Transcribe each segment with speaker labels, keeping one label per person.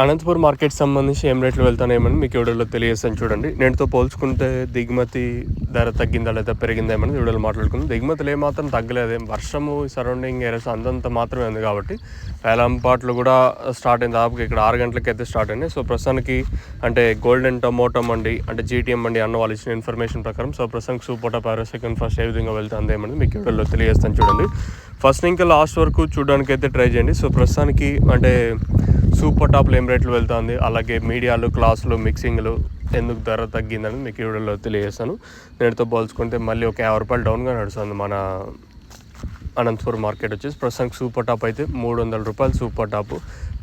Speaker 1: Anantapur market సంబంధించి ఏం రేట్లు వెళ్తానేమని మీకు వీడియోలో తెలియజేస్తాను చూడండి. నేటితో పోల్చుకుంటే దిగుమతి ధర తగ్గిందా లేదా పెరిగిందా ఏమని వీడియోలో మాట్లాడుకుందాం. దిగుమతులు ఏమాత్రం తగ్గలేదు. వర్షము సరౌండింగ్ ఏరియాస్ అంతంత మాత్రమే ఉంది కాబట్టి వేలంపాట్లు కూడా స్టార్ట్ అయింది. దాదాపు ఇక్కడ ఆరు గంటలకి అయితే స్టార్ట్ అయినాయి. సో ప్రస్తుతానికి అంటే గోల్డెన్ టమోటో మండి అంటే జీటీఎం మండి అన్న వాళ్ళు ఇచ్చిన ఇన్ఫర్మేషన్ ప్రకారం సో ప్రస్తుతానికి సూపోటా పారో సెకండ్ ఫస్ట్ ఏ విధంగా వెళ్తుంది ఏమని మీకు వీడియోలో తెలియజేస్తాను చూడండి. ఫస్ట్ ఇంకా లాస్ట్ వరకు చూడడానికి అయితే ట్రై చేయండి. సో ప్రస్తుతానికి అంటే సూపర్ టాప్ ఏం రేట్లు వెళ్తుంది? అలాగే మీడియాలు క్లాసులు మిక్సింగ్లు ఎందుకు ధర తగ్గిందని మీకు వీడియోలో తెలియజేస్తాను. నేటితో పోల్చుకుంటే మళ్ళీ ఒక యాభై రూపాయలు డౌన్గా నడుస్తుంది మన అనంతపూర్ మార్కెట్ వచ్చేసి. ప్రస్తుతానికి సూపర్ టాప్ అయితే మూడు వందల రూపాయలు సూపర్ టాప్.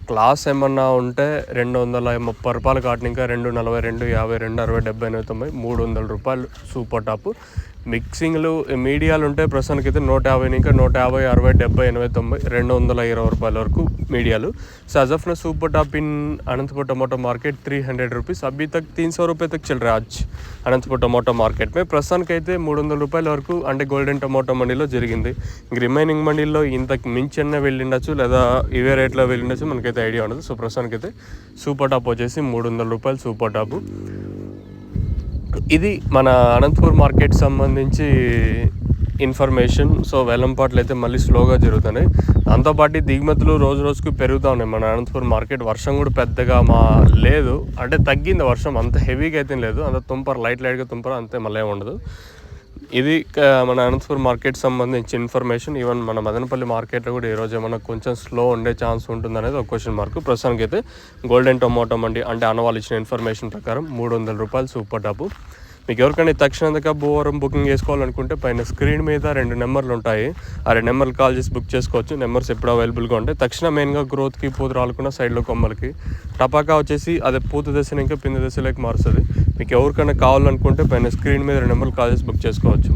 Speaker 1: క్లాస్ ఏమన్నా ఉంటే రెండు వందల ముప్పై రూపాయలు కాటిన ఇంకా రెండు నలభై రెండు యాభై రెండు అరవై డెబ్బై ఎనభై తొంభై మూడు వందల రూపాయలు సూపర్ టాప్. మిక్సింగ్లు మీడియాలు ఉంటే ప్రస్తుతానికి అయితే నూట యాభై ఇంకా నూట యాభై అరవై డెబ్బై ఎనభై తొంభై రెండు వందల ఇరవై రూపాయల వరకు మీడియాలు so అజఫ్న super top in Anantapur tomato market three hundred rupees అభి తక్ తీన్ సో రూపాయ తక్ చల్ రా ఆజ్ అనంతపూర్ టమాటో మార్కెట్ మే ప్రస్తుతానికి అయితే మూడు వందల రూపాయల వరకు అంటే గోల్డెన్ టమాటో మండీలో జరిగింది ఇంక రిమైనింగ్ మండీల్లో ఇంతకు మించన్న వెళ్ళిండొచ్చు లేదా ఇవే రేట్లో వెళ్ళిండొచ్చు మనకైతే ఐడియా ఉండదు సో ప్రస్తుతానికి అయితే సూపర్ టాప్ వచ్చేసి మూడు వందల రూపాయలు సూపర్ టాపు ఇది మన అనంతపూర్ మార్కెట్ సంబంధించి ఇన్ఫర్మేషన్. సో వేలంపాట్లు అయితే మళ్ళీ స్లోగా జరుగుతున్నాయి. దాంతోపాటు దిగుమతులు రోజు రోజుకు పెరుగుతూ ఉన్నాయి. మన అనంతపూర్ మార్కెట్ వర్షం కూడా పెద్దగా మా లేదు. అంటే తగ్గింది వర్షం. అంత హెవీగా అయితే లేదు. అంత తుంపర్ లైట్ లైట్గా తుంపర అంతే మళ్ళీ ఉండదు. ఇది మన అనంతపూర్ మార్కెట్ సంబంధించి ఇన్ఫర్మేషన్. ఈవెన్ మన మదనపల్లి మార్కెట్లో కూడా ఈరోజు ఏమైనా కొంచెం స్లో ఉండే ఛాన్స్ ఉంటుంది అనేది ఒక క్వశ్చన్ మార్క్ ప్రస్తుతానికి అయితే గోల్డెన్ టొమాటో మండి అంటే అన్నవాళ్ళు ఇచ్చిన ఇన్ఫర్మేషన్ ప్రకారం మూడు వందల రూపాయలు సూపర్ డబ్బు. మీకు ఎవరికైనా తక్షణంగా భూవరం బుకింగ్ చేసుకోవాలనుకుంటే పైన స్క్రీన్ మీద రెండు నెంబర్లు ఉంటాయి. ఆ రెండు నెంబర్లు కాల్ చేసి బుక్ చేసుకోవచ్చు. నెంబర్స్ ఎప్పుడు అవైలబుల్గా ఉంటాయి. తక్షణ మెయిన్గా గ్రోత్కి పూత రాలకుండా సైడ్లో కొమ్మలకి. టపాకా వచ్చేసి అదే పూత దశ ఇంకా పిండి దశలోకి మారుస్తుంది. మీకు ఎవరికైనా కావాలనుకుంటే పైన స్క్రీన్ మీద రెండు నెంబర్లు కాల్ చేసి బుక్ చేసుకోవచ్చు.